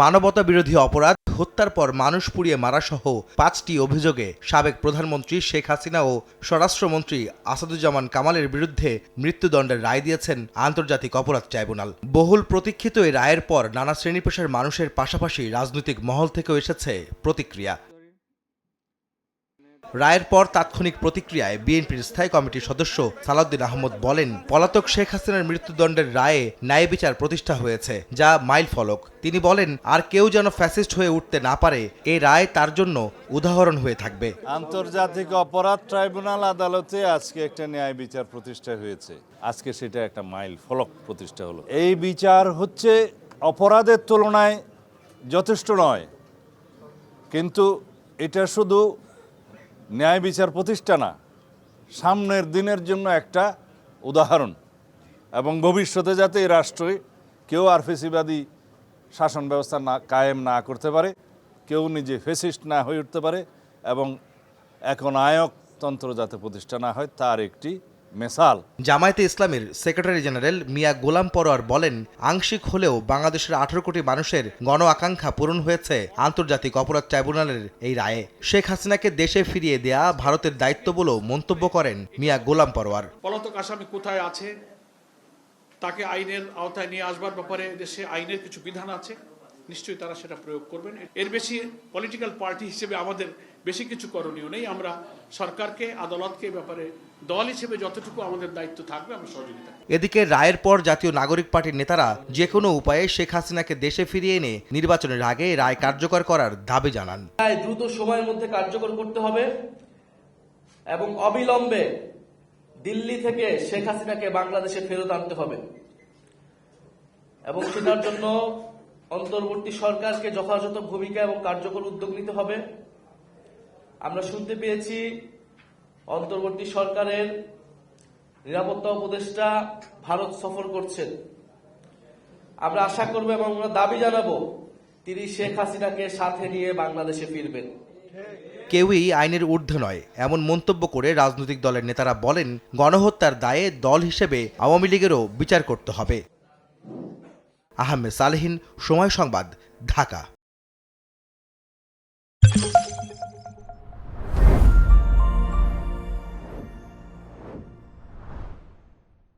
মানবতা বিরোধী অপরাধ, হত্যার পর মানুষ পুড়িয়ে মারাসহ পাঁচটি অভিযোগে সাবেক প্রধানমন্ত্রী শেখ হাসিনা ও স্বরাষ্ট্রমন্ত্রী আসাদুজ্জামান কামালের বিরুদ্ধে মৃত্যুদণ্ডের রায় দিয়েছেন আন্তর্জাতিক অপরাধ ট্রাইব্যুনাল। বহুল প্রতীক্ষিত এই রায়ের পর নানা শ্রেণি পেশার মানুষের পাশাপাশি রাজনৈতিক মহল থেকেও এসেছে প্রতিক্রিয়া। রায়ের পর তাৎক্ষণিক প্রতিক্রিয়ায় বিএনপির স্থায়ী কমিটির সদস্য সালাউদ্দিন আহমদ বলেন, পলাতক শেখ হাসিনার মৃত্যুদণ্ডের রায়ে ন্যায় বিচার প্রতিষ্ঠা হয়েছে, যা মাইল ফলক। তিনি বলেন, আর কেউ যেন ফ্যাসিস্ট হয়ে উঠতে না পারে এই রায় তার জন্য উদাহরণ হয়ে থাকবে। আন্তর্জাতিক অপরাধ ট্রাইব্যুনাল আদালতে আজকে একটা ন্যায় বিচার প্রতিষ্ঠা হয়েছে। আজকে সেটা একটা মাইল ফলক প্রতিষ্ঠা হলো। এই বিচার হচ্ছে অপরাধের তুলনায় যথেষ্ট নয়। কিন্তু এটা শুধু ন্যায় বিচার প্রতিষ্ঠা না, সামনের দিনের জন্য একটা উদাহরণ। এবং ভবিষ্যতে যাতে এই রাষ্ট্রে কেউ আর ফেসিবাদী শাসন ব্যবস্থা না, কায়েম না করতে পারে, কেউ নিজে ফেসিস্ট না হয়ে উঠতে পারে, এবং একনায়কতন্ত্র তন্ত্র যাতে প্রতিষ্ঠা না হয়, তার একটি মেসাল। জামায়াতে ইসলামের সেক্রেটারি জেনারেল মিয়া গোলাম পরোয়ার বলেন আংশিক হলেও বাংলাদেশের আঠারো কোটি মানুষের গণ আকাঙ্ক্ষা পূরণ হয়েছে আন্তর্জাতিক অপরাধ ট্রাইব্যুনালের এই রায়ে। শেখ হাসিনাকে দেশে ফিরিয়ে দেয়া ভারতের দায়িত্ব বলেও মন্তব্য করেন মিয়া গোলাম পরোয়ার। পলাতক আসামি কোথায় আছে? তাকে আইনের আওতায় নিয়ে আসবার ব্যাপারে দেশে আইনের কিছু বিধান আছে? নিশ্চয়ই তারা সেটা প্রয়োগ করবেন। এর বেশি পলিটিক্যাল পার্টি হিসেবে আমাদের বেশি কিছু করণীয় নেই। আমরা সরকারকে আদালতকে ব্যাপারে দল হিসেবে যতটুকু আমাদের দায়িত্ব থাকবে আমরা সহযোগিতা এদিকে রায়ের পর জাতীয় নাগরিক পার্টির নেতারা যে কোনো উপায়ে শেখ হাসিনাকে দেশে ফিরিয়ে এনে নির্বাচনের আগে রায় কার্যকর করার দাবি জানান। রায় দ্রুত সময়ের মধ্যে কার্যকর করতে হবে এবং অবিলম্বে দিল্লি থেকে শেখ হাসিনাকে বাংলাদেশে ফেরত আনতে হবে। এবং সেটার জন্য অন্তর্বর্তী সরকারকে যথাযথ ভূমিকা এবং কার্যকর উদ্যোগ নিতে হবে। আমরা শুনতে পেয়েছি অন্তর্বর্তী সরকারের নিরাপত্তা উপদেষ্টা ভারত সফর করছেন। আমরা আশা করব এবং আমরা দাবি জানাব, তিনি শেখ হাসিনাকে সাথে নিয়ে বাংলাদেশে ফিরবেন। কেউই আইনের ঊর্ধ্বে নয়, এমন মন্তব্য করে রাজনৈতিক দলের নেতারা বলেন, গণহত্যার দায়ে দল হিসেবে আওয়ামী লীগেরও বিচার করতে হবে। আহমেদ সালেহিন সময় সংবাদ ঢাকা।